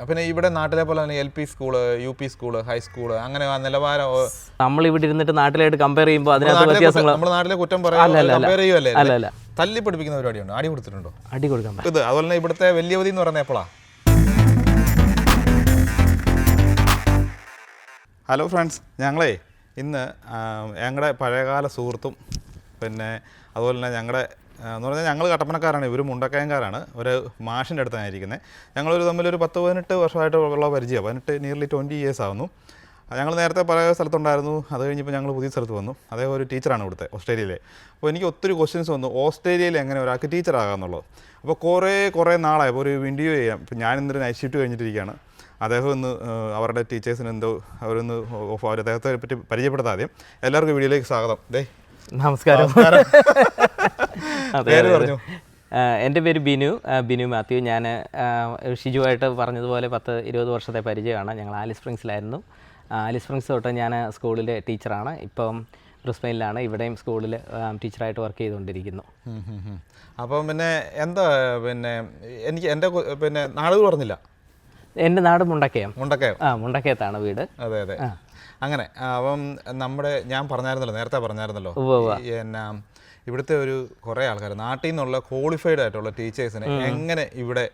പിന്നെ ഇവിടെ നാട്ടിലെ പോലെ തന്നെ L P school U P school high school അങ്ങനെ ആ നിലവാരം നമ്മൾ ഇവിടെ ഇരുന്നിട്ട് നാട്ടിലായിട്ട് കമ്പയർ ചെയ്യുമ്പോൾ അതിനകത്ത് നാട്ടിലെ കുറ്റം- വ്യത്യാസങ്ങൾ നമ്മുടെ നാട്ടിലെ കുറ്റം അല്ല തല്ലി പഠിപ്പിക്കുന്ന പരിപാടിയുണ്ട്. അടി കൊടുത്തിട്ടുണ്ടോ? അടി കൊടുക്കാൻ ഇത് അതുപോലെ തന്നെ ഇവിടുത്തെ വലിയവതി എന്ന് പറയുന്നത് എപ്പോഴാ? ഹലോ ഫ്രണ്ട്സ് ഞങ്ങളെ ഇന്ന് ഞങ്ങളുടെ പഴയകാല സുഹൃത്തും പിന്നെ അതുപോലെ തന്നെ ഞങ്ങളുടെ എന്ന് പറഞ്ഞാൽ ഞങ്ങൾ കട്ടപ്പനക്കാരാണ് ഇവർ മുണ്ടക്കയംകാരാണ്. ഒരു മാഷിന്റെ അടുത്താണ് ഇരിക്കുന്നത് ഞങ്ങളൊരു ഒരു പത്ത് പതിനെട്ട് വർഷമായിട്ട് ഉള്ള പരിചയം പതിനെട്ട് നിയർലി ട്വന്റി ഇയേഴ്സ് ആവുന്നു. ഞങ്ങൾ നേരത്തെ പല സ്ഥലത്തുണ്ടായിരുന്നു അത് കഴിഞ്ഞപ്പോൾ ഞങ്ങൾ പുതിയ സ്ഥലത്ത് വന്നു. അതേ ഒരു ടീച്ചറാണ് ഇവിടുത്തെ ഓസ്ട്രേലിയയിലെ. അപ്പോൾ എനിക്ക് ഒത്തിരി ക്വസ്റ്റ്യൻസ് വന്നു ഓസ്ട്രേലിയയിൽ എങ്ങനെ ഒരാൾക്ക് ടീച്ചറാകാമെന്നുള്ളത് അപ്പോൾ കുറേ കുറേ നാളായി ഇപ്പോൾ ഒരു വീഡിയോ ചെയ്യാം. ഇപ്പോൾ ഞാൻ ഇന്നൊരു നൈറ്റ് ഷിഫ്റ്റ് കഴിഞ്ഞിട്ടിരിക്കുകയാണ്. അദ്ദേഹം ഒന്ന് അവരുടെ ടീച്ചേഴ്സിന് എന്തോ അവരൊന്ന് അദ്ദേഹത്തെ പറ്റി പരിചയപ്പെടുത്താം ആദ്യം. എല്ലാവർക്കും വീഡിയോയിലേക്ക് സ്വാഗതം. ദേ. നമസ്കാരം. പേര്. പറഞ്ഞു. എന്റെ പേര് ബിനു. ബിനു മാത്യു. ഞാൻ ഷിജുവായിട്ട് പറഞ്ഞതുപോലെ പത്ത് ഇരുപത് വർഷത്തെ പരിചയമാണ്. ഞങ്ങൾ ആലിസ് സ്പ്രിങ്സിലായിരുന്നു. ആലി ആലിസ് സ്പ്രിങ്സ് തൊട്ട് ഞാൻ സ്കൂളിലെ ടീച്ചറാണ്. ഇപ്പം ബ്രിസ്ബെയിലാണ് ഇവിടെയും സ്കൂളിൽ ടീച്ചറായിട്ട് വർക്ക് ചെയ്തുകൊണ്ടിരിക്കുന്നു. അപ്പം പിന്നെ എന്താ പിന്നെ എനിക്ക് എന്റെ പിന്നെ നാടുകൾ പറഞ്ഞില്ല? എന്റെ നാട് മുണ്ടക്കയം. മുണ്ടക്കയം. ആ മുണ്ടക്കയത്താണ് വീട്. അതെ അതെ. അങ്ങനെ അപ്പം നമ്മുടെ ഞാൻ പറഞ്ഞായിരുന്നല്ലോ നേരത്തെ പറഞ്ഞായിരുന്നല്ലോ എന്നാ ഇവിടുത്തെ ഒരു കുറേ ആൾക്കാർ നാട്ടിൽ നിന്നുള്ള ക്വാളിഫൈഡ് ആയിട്ടുള്ള ടീച്ചേഴ്സിനെ എങ്ങനെ ഇവിടെ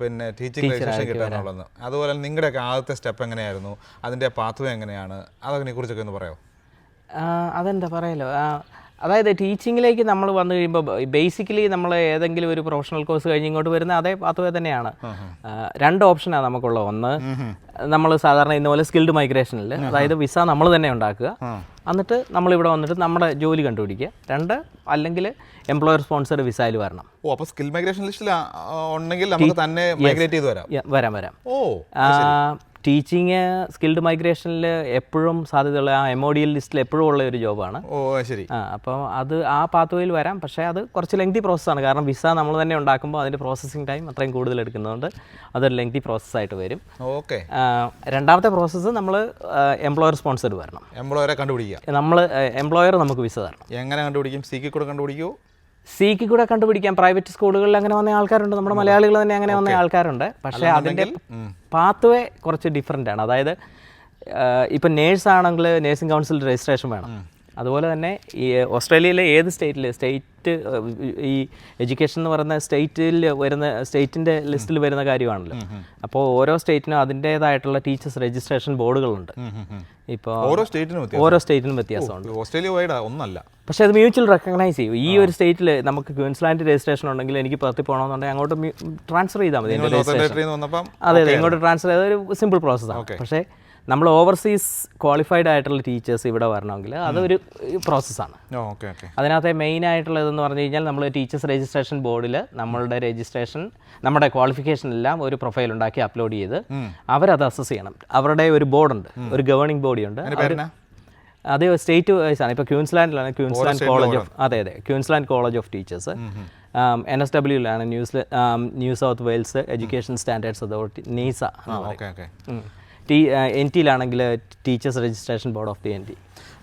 പിന്നെ ടീച്ചിങ് ലൈസൻസ് കിട്ടാനുള്ളതെന്ന് അതുപോലെ തന്നെ നിങ്ങളുടെയൊക്കെ ആദ്യത്തെ സ്റ്റെപ്പ് എങ്ങനെയായിരുന്നു? അതിന്റെ പാത്വേ എങ്ങനെയാണ്? അതിനെ കുറിച്ചൊക്കെ ഒന്ന് പറയാമോ അതെന്താ പറയലോ ആ, അതായത് ടീച്ചിങ്ങിലേക്ക് നമ്മൾ വന്നു കഴിയുമ്പോൾ ബേസിക്കലി നമ്മൾ ഏതെങ്കിലും ഒരു പ്രൊഫഷണൽ കോഴ്സ് കഴിഞ്ഞ് ഇങ്ങോട്ട് വരുന്ന അതേ പാത്വേ തന്നെയാണ്. രണ്ട് ഓപ്ഷനാണ് നമുക്കുള്ളത് ഒന്ന് നമ്മൾ സാധാരണ ഇന്ന പോലെ സ്കിൽഡ് മൈഗ്രേഷനിൽ അതായത് വിസ നമ്മൾ തന്നെ ഉണ്ടാക്കുക. എന്നിട്ട് നമ്മൾ ഇവിടെ വന്നിട്ട് നമ്മുടെ ജോലി കണ്ടുപിടിക്കുക. രണ്ട് അല്ലെങ്കിൽ എംപ്ലോയർ സ്പോൺസർഡ് വിസയിൽ വരണം. ഓ അപ്പോൾ സ്കിൽ മൈഗ്രേഷൻ ലിസ്റ്റിൽ ഉണ്ടെങ്കിൽ നമുക്ക് തന്നെ മൈഗ്രേറ്റ് ചെയ്ത് വരാം. വരാം വരാം. ഓ ടീച്ചിങ് സ്കിൽഡ് മൈഗ്രേഷനിൽ എപ്പോഴും സാധ്യതയുള്ള ആ എം ഒ ഡി എൽ ലിസ്റ്റിൽ എപ്പോഴും ഉള്ള ഒരു ജോബാണ് ഓ ശരി. ആ അപ്പോൾ അത് ആ പാത്തുവയിൽ വരാം. പക്ഷേ അത് കുറച്ച് ലെങ്തി പ്രോസസ്സാണ് കാരണം വിസ നമ്മൾ തന്നെ ഉണ്ടാക്കുമ്പോൾ അതിന്റെ പ്രോസസ്സിംഗ് ടൈം അത്രയും കൂടുതൽ എടുക്കുന്നതുകൊണ്ട് അതൊരു ലെങ്തി പ്രോസസ്സായിട്ട് വരും. ഓക്കെ. രണ്ടാമത്തെ പ്രോസസ്സ് നമ്മൾ എംപ്ലോയർ സ്പോൺസർഡ് വരണം. എംപ്ലോയറെ കണ്ടുപിടിക്കുക. നമ്മൾ എംപ്ലോയർ നമുക്ക് വിസ തരണം. എങ്ങനെ കണ്ടുപിടിക്കും? സി കൂടെ കണ്ടുപിടിക്കുമോ സിക്ക് കൂടെ കണ്ടുപിടിക്കാം. പ്രൈവറ്റ് സ്കൂളുകളിൽ അങ്ങനെ വന്ന ആൾക്കാരുണ്ട്. നമ്മുടെ മലയാളികൾ തന്നെ അങ്ങനെ വന്ന ആൾക്കാരുണ്ട്. പക്ഷേ അതിന്റെ പാത്വേ കുറച്ച് ഡിഫറെന്റ് ആണ്. അതായത് ഇപ്പം നേഴ്സ് ആണെങ്കിൽ നേഴ്സിംഗ് കൗൺസിൽ രജിസ്ട്രേഷൻ വേണം. അതുപോലെ തന്നെ ഈ ഓസ്ട്രേലിയയിലെ ഏത് സ്റ്റേറ്റിൽ സ്റ്റേറ്റ് ഈ എഡ്യൂക്കേഷൻ എന്ന് പറയുന്ന സ്റ്റേറ്റിൽ വരുന്ന സ്റ്റേറ്റിന്റെ ലിസ്റ്റിൽ വരുന്ന കാര്യമാണല്ലോ. അപ്പോൾ ഓരോ സ്റ്റേറ്റിനും അതിന്റേതായിട്ടുള്ള ടീച്ചേഴ്സ് രജിസ്ട്രേഷൻ ബോർഡുകളുണ്ട്. ഇപ്പോൾ ഓരോ സ്റ്റേറ്റിനും ഓരോ സ്റ്റേറ്റിനും വ്യത്യാസമുണ്ട്. ഓസ്ട്രേലിയ വൈഡ് ഒന്നല്ല. പക്ഷേ അത് മ്യൂച്വൽ റെക്കഗ്നൈസ് ചെയ്യും. ഈ ഒരു സ്റ്റേറ്റിൽ നമുക്ക് ക്വീൻസ്ലാൻഡ് രജിസ്ട്രേഷൻ ഉണ്ടെങ്കിൽ എനിക്ക് പുറത്ത് പോകണമെന്നുണ്ടെങ്കിൽ അങ്ങോട്ട് ട്രാൻസ്ഫർ ചെയ്താൽ മതി അതെ അതെ ഇങ്ങോട്ട് ട്രാൻസ്ഫർ ചെയ്ത ഒരു സിമ്പിൾ പ്രോസസ്സാണ് പക്ഷേ നമ്മൾ ഓവർസീസ് ക്വാളിഫൈഡ് ആയിട്ടുള്ള ടീച്ചേഴ്സ് ഇവിടെ വരണമെങ്കിൽ അതൊരു പ്രോസസ്സാണ് ഓക്കെ ഓക്കെ അതിനകത്തെ മെയിൻ ആയിട്ടുള്ളതെന്ന് പറഞ്ഞു കഴിഞ്ഞാൽ നമ്മൾ ടീച്ചേഴ്സ് രജിസ്ട്രേഷൻ ബോർഡിൽ നമ്മളുടെ രജിസ്ട്രേഷൻ നമ്മുടെ ക്വാളിഫിക്കേഷൻ എല്ലാം ഒരു പ്രൊഫൈൽ ഉണ്ടാക്കി അപ്ലോഡ് ചെയ്ത് അവരത് അസസ് ചെയ്യണം. അവരുടെ ഒരു ബോർഡുണ്ട് ഒരു ഗവേണിംഗ് ബോഡിയുണ്ട് ഉണ്ട്. അത് സ്റ്റേറ്റ് വൈസ് ആണ്. ഇപ്പോൾ ക്യൂൻസ്ലാൻഡിലാണ് ക്യൂൻസ്ലാൻഡ് കോളേജ് ഓഫ് അതെ അതെ. Queensland college of teachers N S ഡബ്ല്യൂലാണ് news new south Wales education standards authority NESA okay okay T N ടിയിലാണെങ്കിൽ teachers registration board of the N T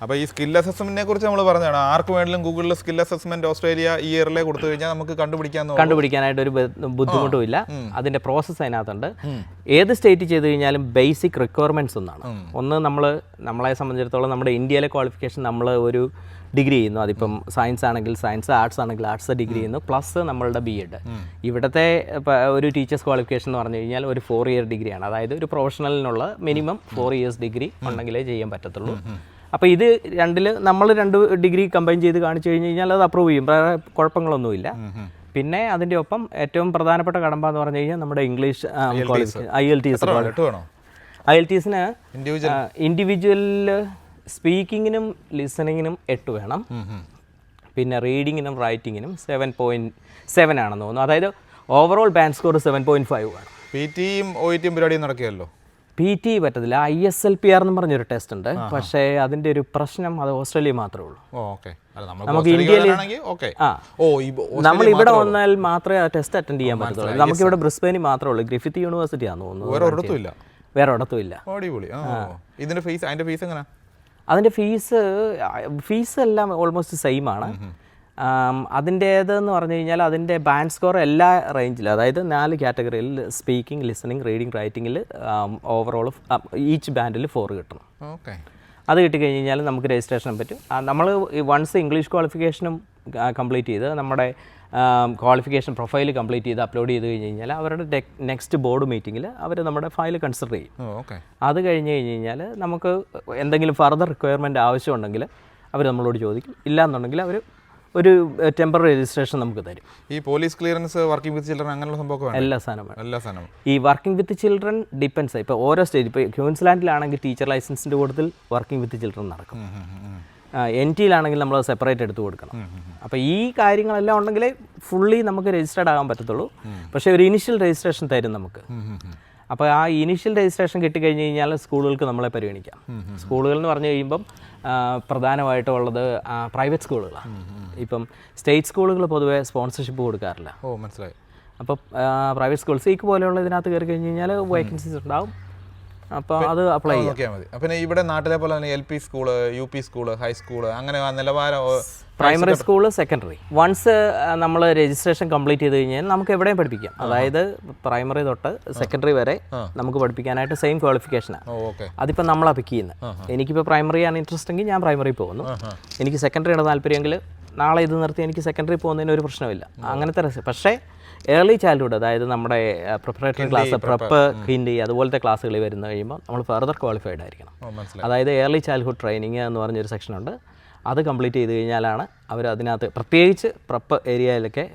അപ്പോൾ ഈ skill അസസ്മെന്റിനെ കുറിച്ച് നമ്മൾ പറഞ്ഞതാണ്. ആർക്ക് വേണമെങ്കിലും ഗൂഗിളിൽ സ്കിൽ അസസ്മെന്റ് ഓസ്ട്രേലിയ ഈ ഇയറിലെ കൊടുത്തു കഴിഞ്ഞാൽ നമുക്ക് കണ്ടുപിടിക്കാൻ കണ്ടുപിടിക്കാനായിട്ട് ഒരു ബുദ്ധിമുട്ടും ഇല്ല. അതിന്റെ പ്രോസസ്സ് അതിനകത്തുണ്ട്. ഏത് സ്റ്റേറ്റ് ചെയ്ത് കഴിഞ്ഞാലും ബേസിക് റിക്വയർമെന്റ്സ് ഒന്നാണ്. ഒന്ന് നമ്മൾ നമ്മളെ സംബന്ധിച്ചിടത്തോളം നമ്മുടെ ഇന്ത്യയിലെ ക്വാളിഫിക്കേഷൻ നമ്മൾ ഒരു ഡിഗ്രി ചെയ്യുന്നു. അതിപ്പം സയൻസ് ആണെങ്കിൽ സയൻസ് ആർട്സ് ആണെങ്കിൽ ആർട്സ് ഡിഗ്രി ചെയ്യുന്നു. പ്ലസ് നമ്മളുടെ ബി എഡ് ഇവിടുത്തെ ഒരു ടീച്ചേഴ്സ് ക്വാളിഫിക്കേഷൻ എന്ന് പറഞ്ഞു കഴിഞ്ഞാൽ ഒരു ഫോർ ഇയർ ഡിഗ്രിയാണ് അതായത് ഒരു പ്രൊഫഷണലിനുള്ള മിനിമം ഫോർ ഇയേഴ്സ് ഡിഗ്രി ഉണ്ടെങ്കിലേ ചെയ്യാൻ പറ്റത്തുള്ളൂ. അപ്പോൾ ഇത് രണ്ടിൽ നമ്മൾ രണ്ട് ഡിഗ്രി കമ്പൈൻ ചെയ്ത് കാണിച്ചു കഴിഞ്ഞ് കഴിഞ്ഞാൽ അത് അപ്രൂവ് ചെയ്യും. വേറെ കുഴപ്പങ്ങളൊന്നുമില്ല. പിന്നെ അതിന്റെ ഒപ്പം ഏറ്റവും പ്രധാനപ്പെട്ട കടമ്പ എന്ന് പറഞ്ഞു കഴിഞ്ഞാൽ നമ്മുടെ English I L T S I L T എസിന് ഇൻഡിവിജ്വൽ സ്പീക്കിങ്ങിനും ലിസണിങ്ങിനും എട്ട് വേണം. പിന്നെ റീഡിങ്ങിനും റൈറ്റിങ്ങിനും സെവൻ പോയിന്റ് സെവൻ ആണെന്ന് തോന്നുന്നു. അതായത് overall band score seven point five വേണം. പി ടിയും ഒ ടിയും പരിപാടിയും നടക്കുകയല്ലോ? പി ടി പറ്റത്തില്ല. I S L P R എന്ന് പറഞ്ഞൊരു ടെസ്റ്റ് ഉണ്ട്. പക്ഷേ അതിന്റെ ഒരു പ്രശ്നം അത് ഓസ്ട്രേലിയ മാത്രമേ ഉള്ളൂ. നമുക്ക് ഇന്ത്യയിൽ- നമ്മൾ ഇവിടെ വന്നാൽ മാത്രമേ ആ ടെസ്റ്റ് അറ്റൻഡ് ചെയ്യാൻ പറ്റത്തുള്ളൂ. നമുക്ക് ഇവിടെ ബ്രിസ്ബെയിനിൽ മാത്രമേ ഉള്ളൂ. ഗ്രിഫിത്ത് യൂണിവേഴ്സിറ്റി ആണെന്ന് തോന്നുന്നു. വേറെ ഒരിടത്തും ഇല്ല. ഇതിന്റെ ഫീസ് അതിന്റെ ഫീസ് എങ്ങനെ? അതിന്റെ ഫീസ് ഫീസ് എല്ലാം ഓൾമോസ്റ്റ് സെയിം ആണ്. അതിന്റേതെന്ന് പറഞ്ഞു കഴിഞ്ഞാൽ അതിന്റെ ബാൻഡ് സ്കോർ എല്ലാ റേഞ്ചിലും അതായത് നാല് കാറ്റഗറിയിൽ സ്പീക്കിംഗ് ലിസണിങ് റീഡിങ് റൈറ്റിങ്ങിൽ ഓവറോൾ ഈച്ച് ബാൻഡിൽ ഫോർ കിട്ടണം. ഓക്കെ. അത് കിട്ടിക്കഴിഞ്ഞ് കഴിഞ്ഞാൽ നമുക്ക് രജിസ്ട്രേഷൻ പറ്റും. നമ്മൾ വൺസ് ഇംഗ്ലീഷ് ക്വാളിഫിക്കേഷനും കംപ്ലീറ്റ് ചെയ്ത് നമ്മുടെ ക്വാളിഫിക്കേഷൻ പ്രൊഫൈൽ കംപ്ലീറ്റ് ചെയ്ത് അപ്ലോഡ് ചെയ്ത് കഴിഞ്ഞ് കഴിഞ്ഞാൽ അവരുടെ നെക്സ്റ്റ് ബോർഡ് മീറ്റിങ്ങിൽ അവർ നമ്മുടെ ഫയൽ കൺസിഡർ ചെയ്യും. ഓക്കെ. അത് കഴിഞ്ഞ് കഴിഞ്ഞ് കഴിഞ്ഞാൽ നമുക്ക് എന്തെങ്കിലും ഫർദർ റിക്വയർമെന്റ് ആവശ്യമുണ്ടെങ്കിൽ അവർ നമ്മളോട് ചോദിക്കും. ഇല്ലാന്നുണ്ടെങ്കിൽ അവർ ഒരു ടെമ്പററി രജിസ്ട്രേഷൻ നമുക്ക് തരും. ഈ police clearance working with children അങ്ങനെയുള്ള സംഭവം എല്ലാ സാധനവും എല്ലാ സാധനവും. ഈ വർക്കിംഗ് വിത്ത് ചിൽഡ്രൻ ഡിപ്പെൻസ് ഇപ്പോൾ ഓരോ സ്റ്റേജ് ഇപ്പോൾ ക്യൂൻസ്ലാൻഡിലാണെങ്കിൽ ടീച്ചർ ലൈസൻസിന്റെ കൂട്ടത്തിൽ വർക്കിംഗ് വിത്ത് ചിൽഡ്രൻ നടക്കും. എൻ ടിയിലാണെങ്കിൽ നമ്മൾ സെപ്പറേറ്റ് എടുത്തു കൊടുക്കണം. അപ്പോൾ ഈ കാര്യങ്ങളെല്ലാം ഉണ്ടെങ്കിലേ ഫുള്ളി നമുക്ക് രജിസ്റ്റേർഡ് ആകാൻ പറ്റത്തുള്ളൂ. പക്ഷേ ഒരു ഇനിഷ്യൽ രജിസ്ട്രേഷൻ തരും നമുക്ക്. അപ്പോൾ ആ ഇനിഷ്യൽ രജിസ്ട്രേഷൻ കിട്ടിക്കഴിഞ്ഞ് കഴിഞ്ഞാൽ സ്കൂളുകൾക്ക് നമ്മളെ പരിഗണിക്കാം. സ്കൂളുകൾ എന്ന് പറഞ്ഞു കഴിയുമ്പം പ്രധാനമായിട്ടുള്ളത് പ്രധാനമായിട്ടും ഉള്ളത് പ്രൈവറ്റ് സ്കൂളുകളാണ് ഇപ്പം സ്റ്റേറ്റ് സ്കൂളുകൾ പൊതുവേ സ്പോൺസർഷിപ്പ് കൊടുക്കാറില്ല. ഓ മനസ്സിലായി. അപ്പോൾ പ്രൈവറ്റ് സ്കൂൾ സീക്ക് പോലെയുള്ള ഇതിനകത്ത് കയറി കഴിഞ്ഞ് കഴിഞ്ഞാൽ വേക്കൻസീസ് ഉണ്ടാവും. അപ്പോൾ അത് അപ്ലൈ ചെയ്യാൻ നോക്കിയാൽ മതി. പിന്നെ ഇവിടെ നാട്ടിലെ പോലെ തന്നെ L P school U P school high school അങ്ങനെ നിലവാരം പ്രൈമറി സ്കൂൾ സെക്കൻഡറി വൺസ് നമ്മൾ രജിസ്ട്രേഷൻ കംപ്ലീറ്റ് ചെയ്ത് കഴിഞ്ഞാൽ നമുക്ക് എവിടെയും പഠിപ്പിക്കാം. അതായത് പ്രൈമറി തൊട്ട് സെക്കൻഡറി വരെ നമുക്ക് പഠിപ്പിക്കാനായിട്ട് സെയിം ക്വാളിഫിക്കേഷനാണ് അതിപ്പോൾ നമ്മളാണ് പിക്ക് ചെയ്യുന്നത് എനിക്കിപ്പോൾ പ്രൈമറി ആണ് ഇൻട്രസ്റ്റ് എങ്കിൽ ഞാൻ പ്രൈമറി പോകുന്നു. എനിക്ക് സെക്കൻഡറിയാണ് താല്പര്യമെങ്കിൽ നാളെ ഇത് നിർത്തി എനിക്ക് സെക്കൻഡറി പോകുന്നതിന് ഒരു പ്രശ്നമില്ല അങ്ങനത്തെ പക്ഷേ ഏർലി ചൈൽഡ്ഹുഡ് അതായത് നമ്മുടെ പ്രിപ്പറേറ്ററി ക്ലാസ് പ്രപ്പ് ഹിന്ദി അതുപോലത്തെ ക്ലാസ്സുകളിൽ വരുന്ന കഴിയുമ്പോൾ നമ്മൾ ഫർദർ ക്വാളിഫൈഡ് ആയിരിക്കണം. അതായത് ഏർലി ചൈൽഡ്ഹുഡ് ട്രെയിനിങ് എന്ന് പറഞ്ഞൊരു സെക്ഷനുണ്ട് അത് കംപ്ലീറ്റ് ചെയ്ത് കഴിഞ്ഞാലാണ് അവർ അതിനകത്ത് പ്രത്യേകിച്ച് പ്രപ്പ് ഏരിയയിലൊക്കെ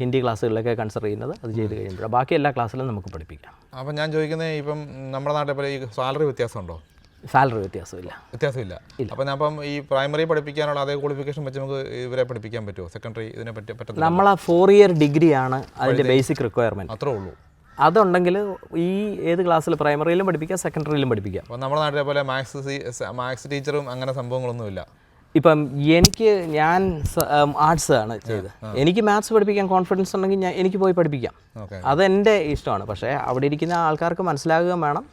ഹിന്ദി ക്ലാസ്സുകളിലൊക്കെ കൺസിഡർ ചെയ്യുന്നത് അത് ചെയ്ത് കഴിയുമ്പോൾ ബാക്കി എല്ലാ ക്ലാസ്സിലും നമുക്ക് പഠിപ്പിക്കാം. അപ്പം ഞാൻ ചോദിക്കുന്നത് ഇപ്പം നമ്മുടെ നാട്ടിൽ ഈ സാലറി വ്യത്യാസമുണ്ടോ? സാലറി വ്യത്യാസമില്ല. വ്യത്യാസമില്ല. അപ്പം അപ്പം ഈ പ്രൈമറി പഠിപ്പിക്കാനുള്ള അതേ ക്വാളിഫിക്കേഷൻ വെച്ച് നമുക്ക് ഇവരെ പഠിപ്പിക്കാൻ പറ്റുമോ? സെക്കൻഡറി ഇതിനെ പറ്റി പറ്റും നമ്മൾ ആ ഫോർ ഇയർ ഡിഗ്രിയാണ് അതിന്റെ ബേസിക് റിക്വയർമെന്റ് അത്രേ ഉള്ളൂ. അതുണ്ടെങ്കിൽ ഈ ഏത് ക്ലാസ്സിൽ പ്രൈമറിയിലും പഠിപ്പിക്കാം സെക്കൻഡറിയിലും പഠിപ്പിക്കാം. അപ്പോൾ നമ്മുടെ നാട്ടിലെ പോലെ മാത്സ് മാത്സ് ടീച്ചറും അങ്ങനെ സംഭവങ്ങളൊന്നുമില്ല. ഇപ്പം എനിക്ക് ഞാൻ ആർട്സ് ആണ് ചെയ്തത്. എനിക്ക് മാത്സ് പഠിപ്പിക്കാൻ കോൺഫിഡൻസ് ഉണ്ടെങ്കിൽ ഞാൻ എനിക്ക് പോയി പഠിപ്പിക്കാം. അതെന്റെ ഇഷ്ടമാണ്. പക്ഷേ അവിടെ ഇരിക്കുന്ന ആൾക്കാർക്ക് മനസ്സിലാകുകയും വേണം.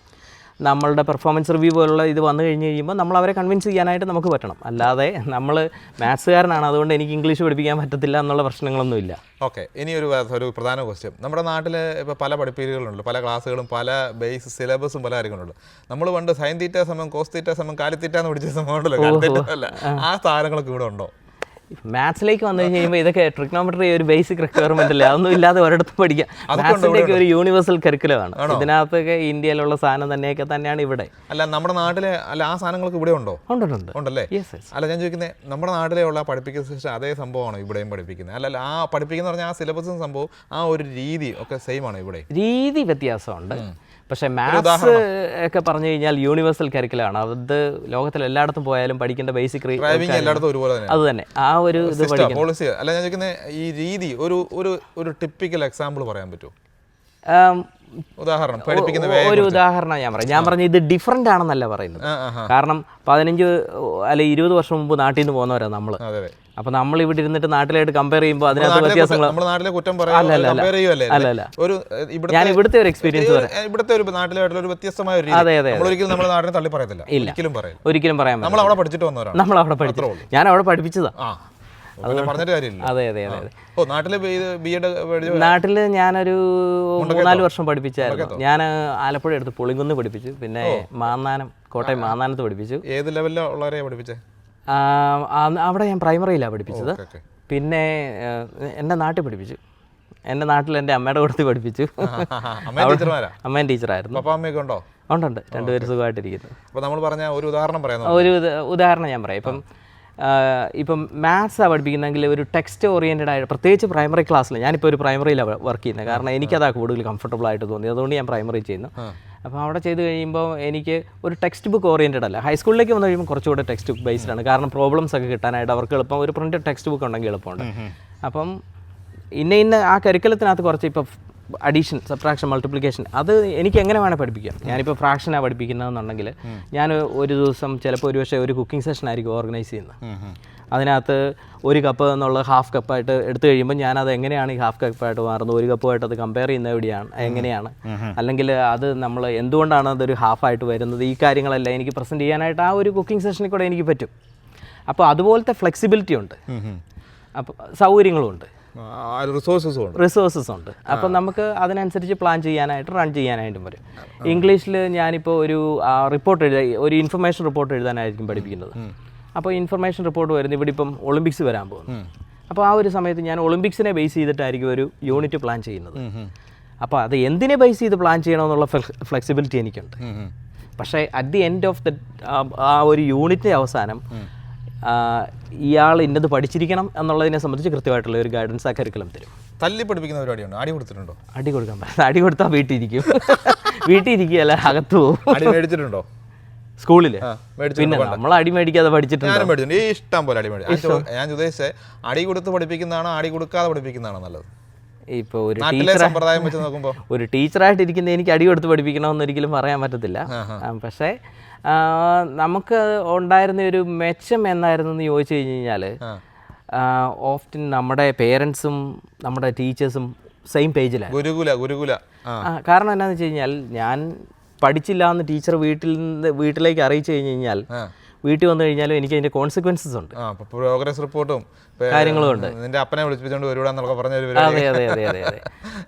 നമ്മളുടെ പെർഫോമൻസ് റിവ്യൂ പോലുള്ള ഇത് വന്നു കഴിഞ്ഞ് കഴിയുമ്പോൾ നമ്മൾ അവരെ കൺവിൻസ് ചെയ്യാനായിട്ട് നമുക്ക് പറ്റണം. അല്ലാതെ നമ്മൾ മാത്സുകാരനാണ് അതുകൊണ്ട് എനിക്ക് ഇംഗ്ലീഷ് പഠിപ്പിക്കാൻ പറ്റത്തില്ല എന്നുള്ള പ്രശ്നങ്ങളൊന്നുമില്ല. ഓക്കെ ഇനി ഒരു ഒരു പ്രധാന ക്വസ്റ്റ്യൻ നമ്മുടെ നാട്ടിൽ ഇപ്പോൾ പല പഠിപ്പീരുകളുണ്ട്. പല ക്ലാസ്സുകളും പല ബേസ് സിലബസും പല കാര്യങ്ങളുണ്ട്. നമ്മൾ പണ്ട് സൈൻ തീറ്റ സമയം കോസ് തീറ്റ സമയം കാലിത്തീറ്റ എന്ന് പഠിച്ച സമയം ഉണ്ടല്ലോ. കാലിത്തീറ്റ അല്ല. ആ. സ്ഥാനങ്ങളൊക്കെ ഇവിടെ ഉണ്ടോ? മാത്സിലേക്ക് വന്നു കഴിയുമ്പോൾ ഇതൊക്കെ ട്രിഗ്നോമെട്രി ഒരു ബേസിക് റിക്വയർമെന്റ് അല്ലേ? അതൊന്നും ഇല്ലാതെ ഒരിടത്തും പഠിക്കാം. മാത്സിന്റെ ഒരു യൂണിവേഴ്സൽ കരിക്കുലമാണ് ഇതിനകത്തൊക്കെ ഇന്ത്യയിലുള്ള സാധനം തന്നെയൊക്കെ തന്നെയാണ് ഇവിടെ. അല്ല നമ്മുടെ നാട്ടിലെ അല്ല ആ സാധനങ്ങൾക്ക് ഇവിടെ ഉണ്ടോ? ഉണ്ടല്ലേ? അല്ല ഞാൻ ചോദിക്കുന്നത് നമ്മുടെ നാട്ടിലെയുള്ള പഠിപ്പിക്കുന്ന സിസ്റ്റം അതേ സംഭവമാണ് ഇവിടെയും പഠിപ്പിക്കുന്നത് അല്ല ആ പഠിപ്പിക്കുന്ന പറഞ്ഞാൽ ആ സിലബസും സംഭവം ആ ഒരു രീതി ഒക്കെ സെയിം ആണ് ഇവിടെ? രീതി വ്യത്യാസമുണ്ട്. പക്ഷേ മാത്സ് ഒക്കെ പറഞ്ഞു കഴിഞ്ഞാൽ യൂണിവേഴ്സൽ കരിക്കലാണ് അത് ലോകത്തിൽ എല്ലായിടത്തും പോയാലും പഠിക്കേണ്ട ബേസിക് എല്ലായിടത്തും ഒരുപോലെ അത് തന്നെ. ആ ഒരു ഇത് പോളിസി അല്ല ഞാൻ ചോദിക്കുന്നത് ഈ രീതി ഒരു ഒരു ഒരു ടിപ്പിക്കൽ എക്സാമ്പിൾ പറയാൻ പറ്റുമോ? ഉദാഹരണം പഠിപ്പിക്കുന്ന ഒരു ഉദാഹരണം ഞാൻ പറയാം. ഞാൻ പറഞ്ഞ ഇത് ഡിഫറെന്റ് ആണെന്നല്ല പറയുന്നത്. കാരണം പതിനഞ്ച് അല്ലെ ഇരുപത് വർഷം മുമ്പ് നാട്ടിൽ നിന്ന് പോകുന്നവരാണ് നമ്മൾ അപ്പോൾ നമ്മൾ ഇവിടെ ഇരുന്നിട്ട് നാട്ടിലായിട്ട് കമ്പയർ ചെയ്യുമ്പോൾ അതിനകത്ത് വ്യത്യാസങ്ങൾ ഞാൻ ഇവിടുത്തെ ഒരു എക്സ്പീരിയൻസ് പറയാം. ഇവിടുത്തെ ഒരു നാട്ടിലായിട്ടുള്ള ഒരു വ്യത്യസ്തമായ ഒരു അതെ, അതെ, നമ്മൾ ഒരിക്കലും നമ്മുടെ നാടിനെ തള്ളി പറയത്തില്ല. ഒരിക്കലും പറയില്ല ഒരിക്കലും പറയാൻ നമ്മൾ അവിടെ പഠിച്ചിട്ട് വന്നവരാണ്. നമ്മൾ അവിടെ പഠിച്ചു ഞാൻ അവിടെ പഠിപ്പിച്ചതാ. അതെ അതെ അതെ നാട്ടിൽ ഞാനൊരു മൂന്നാൽ വർഷം പഠിപ്പിച്ചായിരുന്നു. ഞാൻ ആലപ്പുഴ എടുത്ത് പുളിങ്കുന്ന് പഠിപ്പിച്ചു. പിന്നെ മാന്നാനം കോട്ടയം മാന്നാനത്ത് പഠിപ്പിച്ചു. ഏത് ലെവലിലാണ് പഠിപ്പിച്ചത് അവിടെ ഞാൻ പ്രൈമറിയിലാണ് പഠിപ്പിച്ചത്. പിന്നെ എന്റെ നാട്ടിൽ പഠിപ്പിച്ചു. എന്റെ നാട്ടിൽ എന്റെ അമ്മയുടെ കൂടത്തിൽ പഠിപ്പിച്ചു. അമ്മയും ടീച്ചറായിരുന്നു. ഉണ്ടോ? ഉണ്ടുണ്ട്. രണ്ടുപേരും സുഖമായിട്ടിരിക്കുന്നു. അപ്പോൾ നമ്മൾ പറഞ്ഞ ഒരു ഉദാഹരണം പറയാം ഒരു ഉദാഹരണം ഞാൻ പറയാം. ഇപ്പം ഇപ്പം മാത്സ് ആണ് പഠിപ്പിക്കുന്നെങ്കിൽ ഒരു ടെക്സ്റ്റ് ഓറിയന്റഡ് ആയിട്ട് പ്രത്യേകിച്ച് പ്രൈമറി ക്ലാസ്സിൽ ഞാനിപ്പോൾ ഒരു പ്രൈമറിയിലാണ് വർക്ക് ചെയ്യുന്നത്. കാരണം എനിക്കതാണ് കൂടുതൽ കംഫർട്ടബിൾ ആയിട്ട് തോന്നി. അതുകൊണ്ട് ഞാൻ പ്രൈമറി ചെയ്യുന്നു. അപ്പോൾ അവിടെ ചെയ്ത് കഴിയുമ്പോൾ എനിക്ക് ഒരു ടെക്സ്റ്റ് ബുക്ക് ഓറിയന്റഡ് അല്ല ഹൈസ്കൂളിലേക്ക് വന്നു കഴിയുമ്പോൾ കുറച്ചുകൂടെ ടെക്സ്റ്റ് ബുക്ക് ബേസ്ഡ് ആണ്. കാരണം പ്രോബ്ലംസ് ഒക്കെ കിട്ടാനായിട്ട് അവർക്ക് എളുപ്പം ഒരു പ്രിന്റഡ് ടെക്സ്റ്റ് ബുക്ക് ഉണ്ടെങ്കിൽ എളുപ്പമുണ്ട്. അപ്പം ഇന്ന ഇന്ന ആ കരിക്കുലത്തിനകത്ത് കുറച്ച് ഇപ്പോൾ അഡീഷൻ സബ്ട്രാക്ഷൻ മൾട്ടിപ്ലിക്കേഷൻ അത് എനിക്ക് എങ്ങനെ വേണേൽ പഠിപ്പിക്കാം. ഞാനിപ്പോൾ ഫ്രാക്ഷനാണ് പഠിപ്പിക്കുന്നതെന്നുണ്ടെങ്കിൽ ഞാൻ ഒരു ദിവസം ചിലപ്പോൾ ഒരു പക്ഷേ ഒരു കുക്കിംഗ് സെഷൻ ആയിരിക്കും ഓർഗനൈസ് ചെയ്യുന്നത്. അതിനകത്ത് ഒരു കപ്പ് എന്നുള്ള ഹാഫ് കപ്പായിട്ട് എടുത്തു കഴിയുമ്പോൾ ഞാൻ അത് എങ്ങനെയാണ് ഈ ഹാഫ് കപ്പായിട്ട് മാറുന്നത്? ഒരു കപ്പുമായിട്ട് അത് കമ്പയർ ചെയ്യുന്ന എവിടെയാണ്? എങ്ങനെയാണ്? അല്ലെങ്കിൽ അത് നമ്മൾ എന്തുകൊണ്ടാണ് അതൊരു ഹാഫായിട്ട് വരുന്നത്? ഈ കാര്യങ്ങളെല്ലാം എനിക്ക് പ്രസന്റ് ചെയ്യാനായിട്ട് ആ ഒരു കുക്കിംഗ് സെഷനിൽ കൂടെ എനിക്ക് പറ്റും. അപ്പോൾ അതുപോലത്തെ ഫ്ലെക്സിബിലിറ്റി ഉണ്ട്. അപ്പോൾ സൗകര്യങ്ങളും ഉണ്ട്. റിസോഴ്സസും ഉണ്ട്. റിസോഴ്സസ് ഉണ്ട്. അപ്പം നമുക്ക് അതിനനുസരിച്ച് പ്ലാൻ ചെയ്യാനായിട്ട് റൺ ചെയ്യാനായിട്ടും വരും ഇംഗ്ലീഷിൽ ഞാനിപ്പോൾ ഒരു റിപ്പോർട്ട് എഴുതാ ഒരു ഇൻഫർമേഷൻ റിപ്പോർട്ട് എഴുതാനായിരിക്കും പഠിപ്പിക്കുന്നത്. അപ്പോൾ ഇൻഫർമേഷൻ റിപ്പോർട്ട് വരുന്നത് ഇവിടെ ഇപ്പം ഒളിമ്പിക്സ് വരാൻ പോകുന്നു. അപ്പോൾ ആ ഒരു സമയത്ത് ഞാൻ ഒളിമ്പിക്സിനെ ബേസ് ചെയ്തിട്ടായിരിക്കും ഒരു യൂണിറ്റ് പ്ലാൻ ചെയ്യുന്നത്. അപ്പോൾ അത് എന്തിനെ ബേസ് ചെയ്ത് പ്ലാൻ ചെയ്യണമെന്നുള്ള ഫ്ലെക്സിബിലിറ്റി എനിക്കുണ്ട്. പക്ഷേ at the end of the ആ ഒരു യൂണിറ്റിന്റെ അവസാനം ഇയാൾ ഇന്നത് പഠിച്ചിരിക്കണം എന്നുള്ളതിനെ സംബന്ധിച്ച് കൃത്യമായിട്ടുള്ള ഒരു ഗൈഡൻസ് ആ കരിക്കുലം തരും. തല്ലി പഠിപ്പിക്കുന്ന പരിപാടിയാണ് അടി കൊടുത്തിട്ടുണ്ടോ? അടി കൊടുക്കാൻ പറ്റില്ല. അടി കൊടുത്താൽ വീട്ടിൽ ഇരിക്കും. വീട്ടിൽ ഇരിക്കുകയല്ല അകത്ത് പോകും. അടി മേടിച്ചിട്ടുണ്ടോ? സ്കൂളിൽ പിന്നെ നമ്മൾ അടി മേടിക്കാതെ പഠിച്ചിട്ടുണ്ട്. ഈ ഇഷ്ടം പോലെ അടി ഞാൻ ഉദ്ദേശിച്ചത് അടി കൊടുത്ത് പഠിപ്പിക്കുന്നതാണോ അടി കൊടുക്കാതെ പഠിപ്പിക്കുന്നതാണോ നല്ലത്? ഇപ്പൊ ഒരു സമ്പ്രദായം വെച്ച് നോക്കുമ്പോൾ ഒരു ടീച്ചറായിട്ട് ഇരിക്കുന്ന എനിക്ക് അടി കൊടുത്ത് പഠിപ്പിക്കണമെന്ന് ഒരിക്കലും പറയാൻ പറ്റത്തില്ല. പക്ഷേ നമുക്ക് ഉണ്ടായിരുന്ന ഒരു മെച്ചം എന്നായിരുന്നു എന്ന് ചോദിച്ചു കഴിഞ്ഞ് കഴിഞ്ഞാൽ ഓഫ്റ്റൻ നമ്മുടെ പേരൻസും നമ്മുടെ ടീച്ചേഴ്സും സെയിം പേജിലാണ് ഗുരുകുല ഗുരുകുല. കാരണം എന്നാന്ന് വെച്ച് കഴിഞ്ഞാൽ ഞാൻ പഠിച്ചില്ല എന്ന് ടീച്ചർ വീട്ടിൽ നിന്ന് വീട്ടിലേക്ക് അറിയിച്ചു കഴിഞ്ഞ് കഴിഞ്ഞാൽ വീട്ടിൽ വന്നു കഴിഞ്ഞാലും എനിക്ക് അതിന്റെ കോൺസിക്വൻസസ് ഉണ്ട്. പ്രോഗ്രസ് റിപ്പോർട്ടും കാര്യങ്ങളും ഉണ്ട്. നിന്റെ അപ്പനെ വിളിപ്പിച്ചുകൊണ്ട് വരുവാന്നൊക്കെ പറഞ്ഞ. അതെ അതെ അതെ അതെ അതെ.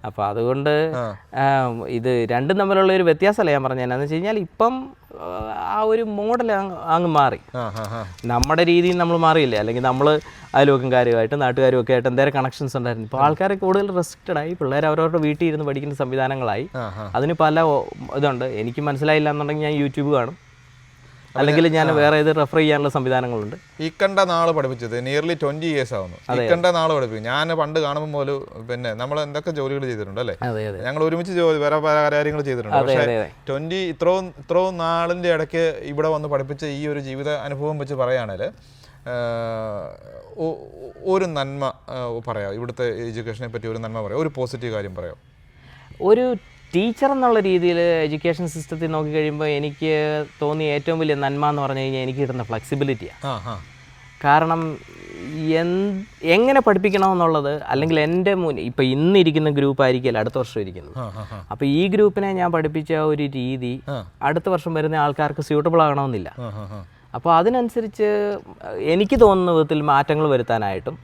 അപ്പോൾ അതുകൊണ്ട് ഇത് രണ്ടും തമ്മിലുള്ള ഒരു വ്യത്യാസമല്ല ഞാൻ പറഞ്ഞത്? എന്നാന്ന് വെച്ച് കഴിഞ്ഞാൽ ഇപ്പം ആ, ഒരു മോഡൽ അങ്ങ് മാറി. നമ്മുടെ രീതിയിൽ നമ്മൾ മാറിയില്ലേ? അല്ലെങ്കിൽ നമ്മൾ അയലോക്കും കാര്യമായിട്ട് നാട്ടുകാരും ഒക്കെ ആയിട്ട് എന്തേലും കണക്ഷൻസ് ഉണ്ടായിരുന്നു? ഇപ്പോൾ ആൾക്കാരെ കൂടുതൽ റെസ്ട്രിക്റ്റഡ് ആയി. പിള്ളേർ അവരവരുടെ വീട്ടിൽ ഇരുന്ന് പഠിക്കുന്ന സംവിധാനങ്ങളായി. അതിന് പല ഇതുണ്ട്. എനിക്ക് മനസ്സിലായില്ല എന്നുണ്ടെങ്കിൽ ഞാൻ യൂട്യൂബ് കാണും. അല്ലെങ്കിൽ ഞാൻ വേറെ ഏത് റെഫർ ചെയ്യാനുള്ള സംവിധാനങ്ങളുണ്ട്. ഈ കണ്ട നാൾ പഠിപ്പിച്ചത്. നിയർലി ട്വന്റി ഇയേഴ്സ് ആവുന്നു. ഈ കണ്ട നാൾ പഠിപ്പിക്കും. ഞാൻ പണ്ട് കാണുമ്പോൾ പോലും പിന്നെ നമ്മൾ എന്തൊക്കെ ജോലികൾ ചെയ്തിട്ടുണ്ട് അല്ലേ? ഞങ്ങൾ ഒരുമിച്ച് ജോലി വേറെ പല കാര്യങ്ങൾ ചെയ്തിട്ടുണ്ട്. പക്ഷേ ട്വന്റി ഇത്രയും ഇത്രയും നാളിന്റെ ഇടയ്ക്ക് ഇവിടെ വന്ന് പഠിപ്പിച്ച ഈ ഒരു ജീവിത അനുഭവം വെച്ച് പറയുകയാണെങ്കിൽ ഒരു നന്മ പറയാം. ഇവിടുത്തെ എഡ്യൂക്കേഷനെ പറ്റി ഒരു നന്മ പറയാം. ഒരു പോസിറ്റീവ് കാര്യം പറയാം. ഒരു ടീച്ചർ എന്നുള്ള രീതിയിൽ എഡ്യൂക്കേഷൻ സിസ്റ്റത്തിൽ നോക്കിക്കഴിയുമ്പോൾ എനിക്ക് തോന്നിയ ഏറ്റവും വലിയ നന്മ എന്ന് പറഞ്ഞു കഴിഞ്ഞാൽ എനിക്ക് കിട്ടുന്ന ഫ്ലെക്സിബിലിറ്റിയാണ് കാരണം എന്ത് എങ്ങനെ പഠിപ്പിക്കണമെന്നുള്ളത് അല്ലെങ്കിൽ എന്റെ മുൻ ഇപ്പം ഇന്നിരിക്കുന്ന ഗ്രൂപ്പ് ആയിരിക്കില്ല അടുത്ത വർഷം ഇരിക്കുന്നത് അപ്പോൾ ഈ ഗ്രൂപ്പിനെ ഞാൻ പഠിപ്പിച്ച ഒരു രീതി അടുത്ത വർഷം വരുന്ന ആൾക്കാർക്ക് സ്യൂട്ടബിൾ ആകണമെന്നില്ല. അപ്പോൾ അതിനനുസരിച്ച് എനിക്ക് തോന്നുന്ന വിധത്തിൽ മാറ്റങ്ങൾ വരുത്താനായിട്ടും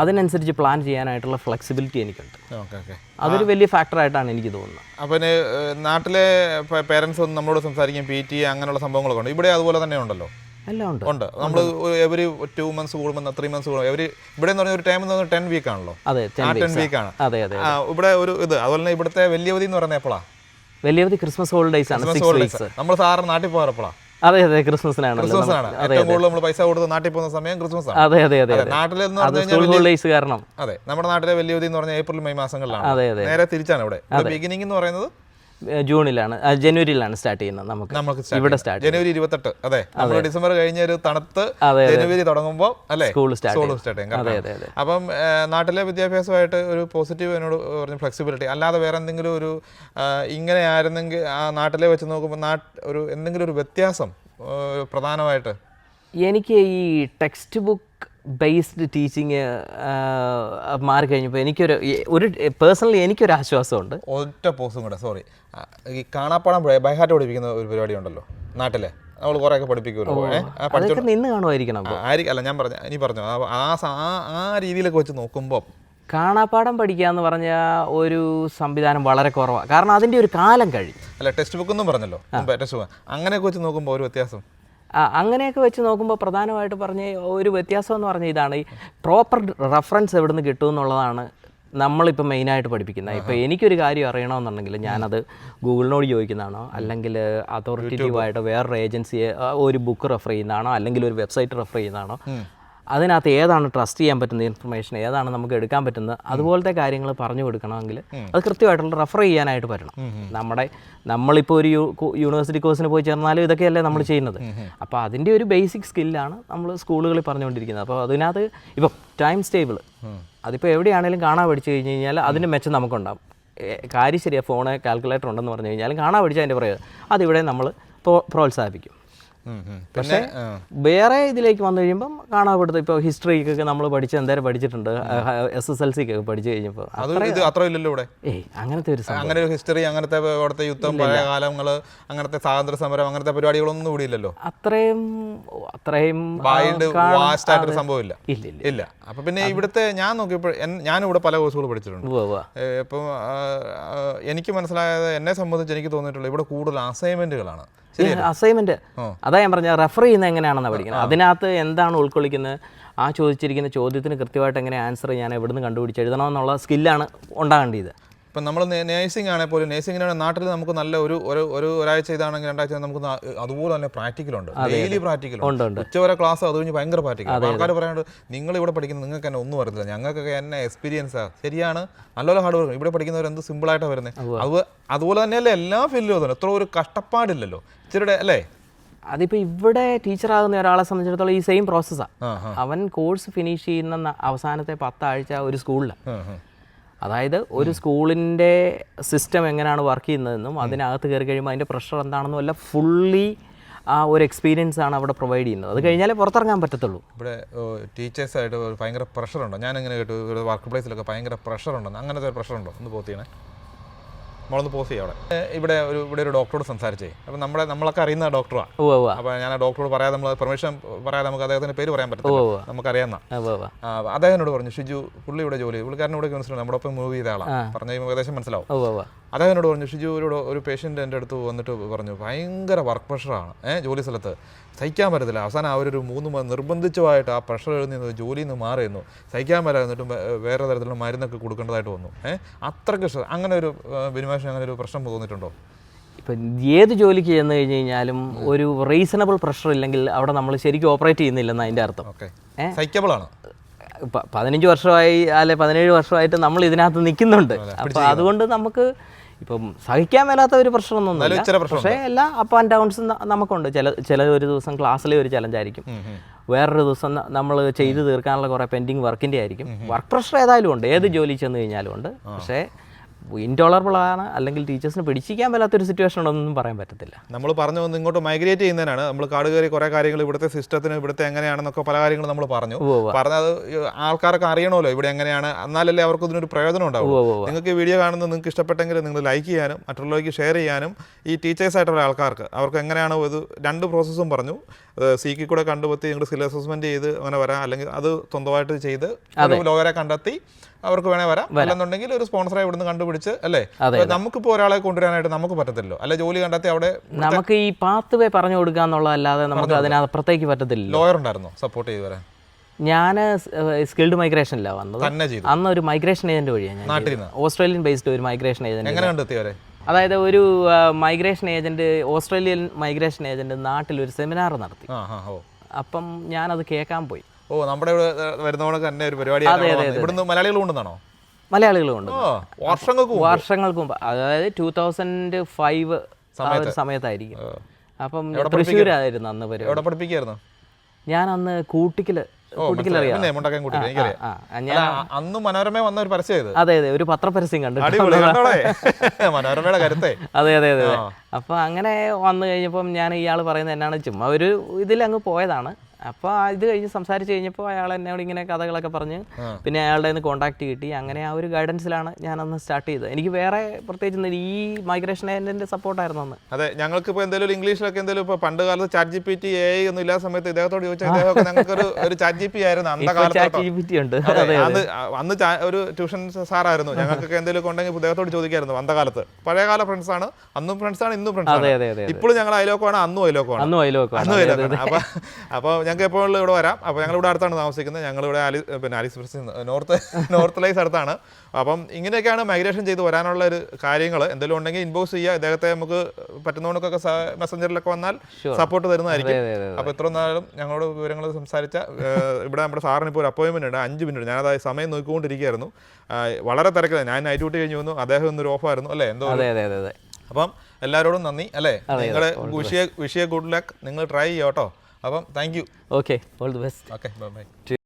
അതിനനുസരിച്ച് പ്ലാൻ ചെയ്യാനായിട്ടുള്ള ഫ്ലെക്സിബിലിറ്റി എനിക്കുണ്ട്. അതൊരു വലിയ ഫാക്ടറായിട്ടാണ് എനിക്ക് തോന്നുന്നത്. അപ്പം നാട്ടിലെ പേരൻസ് ഒന്നും നമ്മളോട് സംസാരിക്കും പി ടി അങ്ങനെയുള്ള സംഭവങ്ങളൊക്കെ ഉണ്ട്. ഇവിടെ അതുപോലെ തന്നെ ഉണ്ടല്ലോ? എല്ലാം ഉണ്ട്. ഉണ്ട്. നമ്മൾ എവരി ടു മന്ത്സ് കൂടുമ്പോൾ ത്രീ മന്ത്സ് കൂടുമ്പോൾ എവരി ഇവിടെ എന്ന് പറഞ്ഞാൽ ഒരു ടൈം എന്ന് പറഞ്ഞാൽ ടെൻ വീക്ക് ആണല്ലോ? അതെ 10 ടെൻ വീക്ക് ആണ്. അതെ അതെ ഇവിടെ ഒരു ഇത് അതുപോലെ തന്നെ ഇവിടുത്തെ വലിയ അവധി എന്ന് പറയുന്നത് എപ്പോഴാണ് വലിയവധി ക്രിസ്മസ് ഹോളിഡേസ് ആണ് നമ്മൾ സാറിന് നാട്ടിൽ പോകാറ് എപ്പോഴാണ് അതെ അതെ ക്രിസ്മസിനാണ്. ഏറ്റവും കൂടുതൽ നമ്മൾ പൈസ കൊടുത്ത് നാട്ടിൽ പോകുന്ന സമയം ക്രിസ്മസ് ആണ് അതെ അതെ അതെ നാട്ടിൽ എന്ന് പറഞ്ഞു കാരണം. അതെ നമ്മുടെ നാട്ടിലെ വലിയ എന്ന് പറഞ്ഞാൽ ഏപ്രിൽ മെയ് മാസങ്ങളിലാണ്. നേരെ തിരിച്ചാണ് ഇവിടെ. ബിഗിനിങ് എന്ന് പറയുന്നത് ജൂണിലാണ് ജനുവരിയിലാണ് സ്റ്റാർട്ട് ചെയ്യുന്നത് നമുക്ക്. നമുക്ക് ഇവിടെ സ്റ്റാർട്ട് ജനുവരി ഇരുപത്തെട്ട് അതെ. നമ്മൾ ഡിസംബർ കഴിഞ്ഞ ഒരു തണുത്ത് ജനുവരി തുടങ്ങുമ്പോൾ അല്ലേ? സ്കൂൾ സ്കൂൾ സ്റ്റാർട്ട് ചെയ്യും. അപ്പം നാട്ടിലെ വിദ്യാഭ്യാസമായിട്ട് ഒരു പോസിറ്റീവ് എന്നോട് പറഞ്ഞു ഫ്ലെക്സിബിലിറ്റി അല്ലാതെ വേറെ എന്തെങ്കിലും ഒരു ഇങ്ങനെ ആയിരുന്നെങ്കിൽ ആ നാട്ടിലെ വെച്ച് നോക്കുമ്പോൾ നാട്ട് ഒരു എന്തെങ്കിലും ഒരു വ്യത്യാസം പ്രധാനമായിട്ട്? എനിക്ക് ഈ ടെക്സ്റ്റ് ബുക്ക് ബേസ്ഡ് ടീച്ചിങ് മാറി കഴിഞ്ഞപ്പോൾ എനിക്കൊരു ഒരു പേഴ്സണലി എനിക്കൊരു ആശ്വാസമുണ്ട് ഒറ്റ പോസും കൂടെ സോറി ഈ കാണാപ്പാടം ബൈഹാർട്ട് പഠിപ്പിക്കുന്ന ഒരു പരിപാടി ഉണ്ടല്ലോ നാട്ടിലെ. നമ്മൾ കുറേയൊക്കെ പഠിപ്പിക്കുമല്ലോ നിന്ന് കാണുമായിരിക്കണം അല്ല ഞാൻ പറഞ്ഞു ഇനി പറഞ്ഞു ആ- ആ രീതിയിലൊക്കെ വെച്ച് നോക്കുമ്പോൾ കാണാപ്പാടം പഠിക്കുക എന്ന് പറഞ്ഞ ഒരു സംവിധാനം വളരെ കുറവാണ് കാരണം അതിന്റെ ഒരു കാലം കഴിഞ്ഞു. അല്ല ടെക്സ്റ്റ് ബുക്ക് ഒന്നും പറഞ്ഞല്ലോ ടെക്സ്റ്റ് ബുക്ക് അങ്ങനെയൊക്കെ വെച്ച് നോക്കുമ്പോൾ ഒരു വ്യത്യാസം. അങ്ങനെയൊക്കെ വെച്ച് നോക്കുമ്പോൾ പ്രധാനമായിട്ട് പറഞ്ഞ ഒരു വ്യത്യാസം എന്ന് പറഞ്ഞാൽ ഇതാണ്. ഈ പ്രോപ്പർ റെഫറൻസ് എവിടെ നിന്ന് കിട്ടും എന്നുള്ളതാണ് നമ്മളിപ്പോൾ മെയിനായിട്ട് പഠിപ്പിക്കുന്നത്. ഇപ്പോൾ എനിക്കൊരു കാര്യം അറിയണമെന്നുണ്ടെങ്കിൽ ഞാനത് ഗൂഗിളിനോട് ചോദിക്കുന്നതാണോ? അല്ലെങ്കിൽ അതോറിറ്റേറ്റീവായിട്ട് വേറൊരു ഏജൻസിയെ ഒരു ബുക്ക് റെഫർ ചെയ്യുന്നതാണോ? അല്ലെങ്കിൽ ഒരു വെബ്സൈറ്റ് റെഫർ ചെയ്യുന്നതാണോ? അതിനകത്ത് ഏതാണ് ട്രസ്റ്റ് ചെയ്യാൻ പറ്റുന്ന ഇൻഫർമേഷൻ ഏതാണ് നമുക്ക് എടുക്കാൻ പറ്റുന്നത് അതുപോലത്തെ കാര്യങ്ങൾ പറഞ്ഞു കൊടുക്കണമെങ്കിൽ അത് കൃത്യമായിട്ടുള്ള റെഫർ ചെയ്യാനായിട്ട് പറ്റണം നമ്മുടെ നമ്മളിപ്പോൾ ഒരു യൂണിവേഴ്സിറ്റി കോഴ്സിന് പോയി ചേർന്നാലും ഇതൊക്കെയല്ലേ നമ്മൾ ചെയ്യുന്നത്. അപ്പോൾ അതിന്റെ ഒരു ബേസിക് സ്കില്ലാണ് നമ്മൾ സ്കൂളുകളിൽ പറഞ്ഞുകൊണ്ടിരിക്കുന്നത്. അപ്പോൾ അതിനകത്ത് ഇപ്പം ടൈം സ്റ്റേബിൾ അതിപ്പോൾ എവിടെയാണെങ്കിലും കാണാൻ പഠിച്ചു കഴിഞ്ഞ് കഴിഞ്ഞാൽ അതിന്റെ മെച്ചം നമുക്കുണ്ടാകും കാര്യം ശരിയാണ് ഫോണ് കാൽക്കുലേറ്റർ ഉണ്ടെന്ന് പറഞ്ഞു കഴിഞ്ഞാൽ കാണാൻ പഠിച്ചാൽ അതിന്റെ പ്രയോജനം. അതിവിടെ നമ്മൾ പ്രോ- പ്രോത്സാഹിപ്പിക്കും. ആ. വേറെ ഇതിലേക്ക് വന്നു കഴിയുമ്പം കാണാപ്പെടുത്ത ഇപ്പോൾ ഹിസ്റ്ററിക്കൊക്കെ നമ്മൾ പഠിച്ച് എന്തായാലും പഠിച്ചിട്ടുണ്ട്. എസ് എസ് എൽ സിക്കൊക്കെ പഠിച്ചു കഴിഞ്ഞപ്പോൾ. അത് അത്ര ഇല്ലല്ലോ ഇവിടെ? ഏയ് അങ്ങനത്തെ ഒരു അങ്ങനെ ഒരു ഹിസ്റ്ററി അങ്ങനത്തെ അവിടുത്തെ യുദ്ധം പഴയ കാലങ്ങൾ അങ്ങനത്തെ സ്വാതന്ത്ര്യ സമരം അങ്ങനത്തെ പരിപാടികളൊന്നും കൂടി ഇല്ലല്ലോ? അത്രയും അത്രയും സംഭവമില്ല. ഇല്ല ഇല്ല പിന്നെ ഇവിടുത്തെ ഞാൻ നോക്കിയപ്പോൾ ഞാൻ ഞാനിവിടെ പല കോഴ്സുകൾ പഠിച്ചിട്ടുണ്ട്. ഇപ്പം എനിക്ക് മനസ്സിലായത് എന്നെ സംബന്ധിച്ച് എനിക്ക് തോന്നിയിട്ടുള്ളത് ഇവിടെ കൂടുതൽ അസൈൻമെന്റുകളാണ് അസൈൻമെന്റ് അതാ ഞാൻ പറഞ്ഞ റെഫർ ചെയ്യുന്നത് എങ്ങനെയാണെന്ന് പഠിക്കുന്നത്. അതിനകത്ത് എന്താണ് ഉൾക്കൊള്ളിക്കുന്നത്? ആ ചോദിച്ചിരിക്കുന്ന ചോദ്യത്തിന് കൃത്യമായിട്ട് എങ്ങനെ ആൻസർ ഞാൻ എവിടുന്ന് കണ്ടുപിടിച്ച് എഴുതണമെന്നുള്ള സ്കില്ലാണ് ഉണ്ടാകേണ്ടത് ഇപ്പം നമ്മൾ നേഴ്സിംഗ് ആണെങ്കിൽ പോലും നേഴ്സിങ്ങിനാണ് നാട്ടിൽ നമുക്ക് നല്ല ഒരു ഒരു ഒരു ഒരാഴ്ച ഇതാണെങ്കിൽ രണ്ടാഴ്ച നമുക്ക് അതുപോലെ തന്നെ പ്രാക്ടിക്കലുണ്ട് ഡെയിലി പ്രാക്ടിക്കൽ ഉച്ചവരെ ക്ലാസ് അത് കഴിഞ്ഞ് ഭയങ്കര പ്രാക്ടിക്കൽ ആൾക്കാർ പറയാനുണ്ട് നിങ്ങൾ ഇവിടെ പഠിക്കുന്നത് നിങ്ങൾക്ക് തന്നെ ഒന്നും അറിയില്ല ഞങ്ങൾക്കൊക്കെ എന്നെ എക്സ്പീരിയൻസാ ശരിയാണ് നല്ലപോലെ ഹാർഡ് വർക്ക് ഇവിടെ പഠിക്കുന്നവർ എന്ത് സിമ്പിളായിട്ടാണ് വരുന്നത് അത് അതുപോലെ തന്നെയല്ലേ എല്ലാ ഫീൽഡിലും തന്നെ എത്ര ഒരു കഷ്ടപ്പാടില്ലല്ലോ. ഇച്ചിരിയുടെ അല്ലേ? അതിപ്പോൾ ഇവിടെ ടീച്ചറാകുന്ന ഒരാളെ സംബന്ധിച്ചിടത്തോളം ഈ സെയിം പ്രോസസ്സാണ് അവൻ കോഴ്സ് ഫിനിഷ് ചെയ്യുന്ന അവസാനത്തെ പത്താഴ്ച ഒരു സ്കൂളിലാണ്. അതായത് ഒരു സ്കൂളിന്റെ സിസ്റ്റം എങ്ങനെയാണ് വർക്ക് ചെയ്യുന്നതെന്നും അതിനകത്ത് കയറി കഴിയുമ്പോൾ അതിന്റെ പ്രഷർ എന്താണെന്നും എല്ലാം ഫുള്ളി ആ ഒരു എക്സ്പീരിയൻസ് ആണ് അവിടെ പ്രൊവൈഡ് ചെയ്യുന്നത്. അത് കഴിഞ്ഞാലേ പുറത്തിറങ്ങാൻ പറ്റത്തുള്ളൂ. ഇവിടെ ടീച്ചേഴ്സായിട്ട് ഭയങ്കര പ്രഷറുണ്ടോ? ഞാനിങ്ങനെ കേട്ടു ഇവിടെ വർക്ക് പ്ലേസിലൊക്കെ ഭയങ്കര പ്രഷറുണ്ടോ അങ്ങനത്തെ ഒരു പ്രഷറുണ്ടോ? ഒന്ന് പോത്തിയാണ്. നമ്മളൊന്ന് പോസ് ചെയ്യാം അവിടെ. ഇവിടെ ഒരു ഇവിടെ ഒരു ഡോക്ടറോട് സംസാരിച്ചേ. അപ്പം നമ്മളെ നമ്മളൊക്കെ അറിയുന്ന ഡോക്ടറാണ് അപ്പോൾ ഞാൻ ആ ഡോക്ടറോട് പറയാതെ നമ്മൾ പെർമിഷൻ പറയാതെ നമുക്ക് അദ്ദേഹത്തിന്റെ പേര് പറയാൻ പറ്റില്ല നമുക്കറിയാവുന്ന അദ്ദേഹത്തിനോട് പറഞ്ഞു ഷിജു പുള്ളി ഇവിടെ ജോലി പുള്ളിക്കാരനോട് കൺസിഡർ മനസ്സിലാവും നമ്മുടെ ഒപ്പം മൂവ് ചെയ്ത ആളാണ് പറഞ്ഞു കഴിയുമ്പോൾ ഏകദേശം മനസ്സിലാവും. ഉവ്വ് എന്നോട് പറഞ്ഞു ഷിജുവിനോട് ഒരു പേഷ്യന്റ് എന്റെ അടുത്ത് വന്നിട്ട് പറഞ്ഞു ഭയങ്കര വർക്ക് പ്രഷറാണ് ഏഹ് ജോലി സ്ഥലത്ത്. സഹിക്കാൻ പറ്റത്തില്ല. അവസാനം അവരൊരു മൂന്ന് നിർബന്ധിച്ചുമായിട്ട് ആ പ്രഷർ എഴുതുന്നത് ജോലിയിൽ നിന്ന് മാറിയിരുന്നു. സഹിക്കാൻ പറ്റാതെ എന്നിട്ട് വേറെ തരത്തിലുള്ള മരുന്നൊക്കെ കൊടുക്കേണ്ടതായിട്ട് വന്നു. ഏഹ് അത്രയ്ക്ക് അങ്ങനെ ഒരു ബിനിമാഷൻ അങ്ങനെ ഒരു പ്രശ്നം തോന്നിയിട്ടുണ്ടോ? ഇപ്പം ഏത് ജോലിക്ക് ചെന്ന് കഴിഞ്ഞ് കഴിഞ്ഞാലും ഒരു റീസണബിൾ പ്രഷർ ഇല്ലെങ്കിൽ അവിടെ നമ്മൾ ശരിക്കും ഓപ്പറേറ്റ് ചെയ്യുന്നില്ലെന്ന് അതിന്റെ അർത്ഥം. ഓക്കെ. ഏ? ആണ്. പ- പതിനഞ്ച് വർഷമായി അല്ലെ പതിനേഴ് വർഷമായിട്ട് നമ്മൾ ഇതിനകത്ത് നിൽക്കുന്നുണ്ട്. അപ്പോൾ അതുകൊണ്ട് നമുക്ക് ഇപ്പം സഹിക്കാൻ മേലാത്ത ഒരു പ്രശ്നമൊന്നുമില്ല. പക്ഷേ എല്ലാ അപ്പ് ആൻഡ് ഡൗൺസ് നമുക്കുണ്ട്. ചില ചില ഒരു ദിവസം ക്ലാസ്സിലെ ഒരു ചലഞ്ച് ആയിരിക്കും. വേറൊരു ദിവസം നമ്മൾ ചെയ്തു തീർക്കാനുള്ള കുറേ പെൻഡിങ് വർക്കിന്റെ ആയിരിക്കും. വർക്ക് പ്രഷർ ഏതായാലും ഉണ്ട്. ഏത് ജോലി ചെന്ന് കഴിഞ്ഞാലും ഉണ്ട്. പക്ഷേ ഇൻടോളറബിൾ ആണ് അല്ലെങ്കിൽ ടീച്ചേഴ്സിന് പിടിച്ചിരിക്കാൻ പറ്റാത്തൊരു സിറ്റുവേഷൻ ഉണ്ടെന്നൊന്നും പറയാൻ പറ്റത്തില്ല. നമ്മൾ പറഞ്ഞു വന്ന് ഇങ്ങോട്ട് മൈഗ്രേറ്റ് ചെയ്യുന്നതിനാണ്. നമ്മൾ കാട് കയറി കുറേ കാര്യങ്ങൾ ഇവിടുത്തെ സിസ്റ്റത്തിന് ഇവിടുത്തെ എങ്ങനെയാണെന്നൊക്കെ പല കാര്യങ്ങളും നമ്മൾ പറഞ്ഞു. പറഞ്ഞത് ആൾക്കാരൊക്കെ അറിയണമല്ലോ ഇവിടെ എങ്ങനെയാണ്. എന്നാലല്ലേ അവർക്ക് ഇതിനൊരു പ്രയോജനം ഉണ്ടാവും. നിങ്ങൾക്ക് ഈ വീഡിയോ കാണുന്നത് നിങ്ങൾക്ക് ഇഷ്ടപ്പെട്ടെങ്കിൽ നിങ്ങൾ ലൈക്ക് ചെയ്യാനും മറ്റുള്ളവർക്ക് ഷെയർ ചെയ്യാനും ഈ ടീച്ചേഴ്സ് ആയിട്ടുള്ള ആൾക്കാർക്ക് അവർക്ക് എങ്ങനെയാണ് ഇത് രണ്ട് പ്രോസസ്സും പറഞ്ഞു. സിക്ക് കൂടെ കണ്ടുപത്തി നിങ്ങൾ സ്കിൽ അസസ്മെന്റ് ചെയ്ത് അങ്ങനെ വരാം. അല്ലെങ്കിൽ അത് സ്വന്തമായിട്ട് ചെയ്ത് ലോകരെ കണ്ടെത്തി അവർക്ക് വേണേ വരാം. അല്ലെന്നുണ്ടെങ്കിൽ ഒരു സ്പോൺസറെ ഇവിടുന്ന് കണ്ടുപിടിച്ച് അല്ലേ? നമുക്ക് നമുക്കിപ്പോൾ ഒരാളെ കൊണ്ടുവരാനായിട്ട് നമുക്ക് പറ്റത്തില്ലോ അല്ലെ ജോലി കണ്ടെത്തി അവിടെ നമുക്ക് ഈ പാത്ത് വേ പറഞ്ഞു കൊടുക്കുക എന്നുള്ളതല്ലാതെ നമുക്ക് അതിനകത്തേക്ക് പറ്റത്തില്ല ലോയർ ഉണ്ടായിരുന്നോ സപ്പോർട്ട് ചെയ്ത് വരാൻ? ഞാൻ സ്കിൽഡ് മൈഗ്രേഷനിലാണ് വന്നത്. അന്ന് ഒരു മൈഗ്രേഷൻ ഏജന്റ് വഴിയാണ് ഞാൻ ഓസ്ട്രേലിയൻ ബേസ്ഡ് ഒരു മൈഗ്രേഷൻ ഏജന്റ് അതായത് ഒരു migration agent Australian migration agent നാട്ടിൽ ഒരു സെമിനാർ നടത്തി. അപ്പം ഞാനത് കേൾക്കാൻ പോയി. ഓ നമ്മുടെ ഇവിടെ വരുന്നവണക്ക് തന്നെ ഒരു പരിപാടി ഇവിടുന്ന് മലയാളികൾ കൊണ്ടുവന്നാണോ? മലയാളികളുണ്ട് ഓ വർഷങ്ങൾക്ക്. വർഷങ്ങൾക്ക് മുമ്പ്. അതായത് ടൂ തൗസൻഡ് ഫൈവ് സമയത്തായിരിക്കും. അപ്പം തൃശ്ശൂരായിരുന്നു അന്ന് പരിപാടി. എവിടെ പഠിപ്പിക്കായിരുന്നു? ഞാൻ അന്ന് കൂട്ടിക്കൽ അന്ന് മനോരമ വന്ന ഒരു പരസ്യം അതെ അതെ ഒരു പത്രപരസ്യം കണ്ടു മനോരമയുടെ കരുത്തെ. അതെ അതെ അതെ അപ്പോൾ അങ്ങനെ വന്നു കഴിഞ്ഞപ്പം ഞാൻ ഇയാൾ പറയുന്നത് എന്നാണ് ചുമ്മാ ഒരു ഇതിൽ അങ്ങ് പോയതാണ്. അപ്പോൾ ഇത് കഴിഞ്ഞ് സംസാരിച്ച് കഴിഞ്ഞപ്പോൾ അയാൾ എന്നോട് ഇങ്ങനെ കഥകളൊക്കെ പറഞ്ഞ് പിന്നെ അയാളുടെ നിന്ന് കോൺടാക്ട് കിട്ടി. അങ്ങനെ ആ ഒരു ഗൈഡൻസിലാണ് ഞാൻ അന്ന് സ്റ്റാർട്ട് ചെയ്തത്. എനിക്ക് വേറെ പ്രത്യേകിച്ച് ഈ മൈഗ്രേഷൻ ഏജന്റിന്റെ സപ്പോർട്ടായിരുന്നു അന്ന്. അതെ ഞങ്ങൾക്ക് ഇപ്പോൾ എന്തെങ്കിലും ഇംഗ്ലീഷിലൊക്കെ എന്തെങ്കിലും ഇപ്പോൾ പണ്ട് കാലത്ത് ചാറ്റ് ജി പി ടി എ ഒന്നും ഇല്ലാത്ത സമയത്ത് ഇദ്ദേഹത്തോട് ചോദിച്ചാൽ ഇദ്ദേഹമൊക്കെ ഞങ്ങൾക്ക് ഒരു ചാറ്റ് ജി പി ആയിരുന്നു കാലത്ത് അന്ന് അന്ന് ഒരു ട്യൂഷൻ സാറായിരുന്നു. ഞങ്ങൾക്കൊക്കെ എന്തെങ്കിലും ഉണ്ടെങ്കിൽ ഇദ്ദേഹത്തോട് ചോദിക്കായിരുന്നു അന്തകാലത്ത് പഴയകാല ഫ്രണ്ട്സ് ആണ്. അന്നും ഫ്രണ്ട്സ് ആണ് ഇന്നും ഫ്രണ്ട്സ് ആണ്. ഇപ്പോഴും ഞങ്ങൾ അയലോക്കമാണ് അന്നും അയലോക്കമാണ്. അന്നും അന്നും അയലോക്കമാണ്. അപ്പോൾ അപ്പോൾ ഞങ്ങൾക്ക് എപ്പോഴും ഇവിടെ വരാം. അപ്പോൾ ഞങ്ങൾ ഇവിടെ അടുത്താണ് താമസിക്കുന്നത്. ഞങ്ങളിവിടെ ആലി പിന്നെ ആലിസ് നോർത്ത് നോർത്ത് ലൈസ് അടുത്താണ്. അപ്പം ഇങ്ങനെയൊക്കെയാണ് മൈഗ്രേഷൻ ചെയ്ത് വരാനുള്ള ഒരു കാര്യങ്ങൾ. എന്തെങ്കിലും ഉണ്ടെങ്കിൽ ഇൻബോക്സ് ചെയ്യുക. ഇദ്ദേഹത്തെ നമുക്ക് പറ്റുന്നവണക്കൊക്കെ മെസ്സഞ്ചറിലൊക്കെ വന്നാൽ സപ്പോർട്ട് തരുന്നതായിരിക്കും. അപ്പോൾ ഇത്ര നാളും ഞങ്ങളോട് വിവരങ്ങൾ സംസാരിച്ച ഇവിടെ നമ്മുടെ സാറിന് ഇപ്പോൾ ഒരു അപ്പോയിൻമെന്റ് ഉണ്ട്. അഞ്ച് മിനിറ്റ് ഞാനത് സമയം നോക്കിക്കൊണ്ടിരിക്കുകയായിരുന്നു. വളരെ തിരക്കില്ല ഞാൻ നൈറ്റ് ഡ്യൂട്ടി കഴിഞ്ഞ് വന്നു. അദ്ദേഹം ഇന്നൊരു ഓഫായിരുന്നു അല്ലേ? എന്തോ അപ്പം എല്ലാവരോടും നന്ദി അല്ലേ? നിങ്ങളുടെ വിഷയ വിഷയ ഗുഡ് ലക്ക് നിങ്ങൾ ട്രൈ ചെയ്യാം കേട്ടോ. അപ്പം thank you okay all the best okay bye bye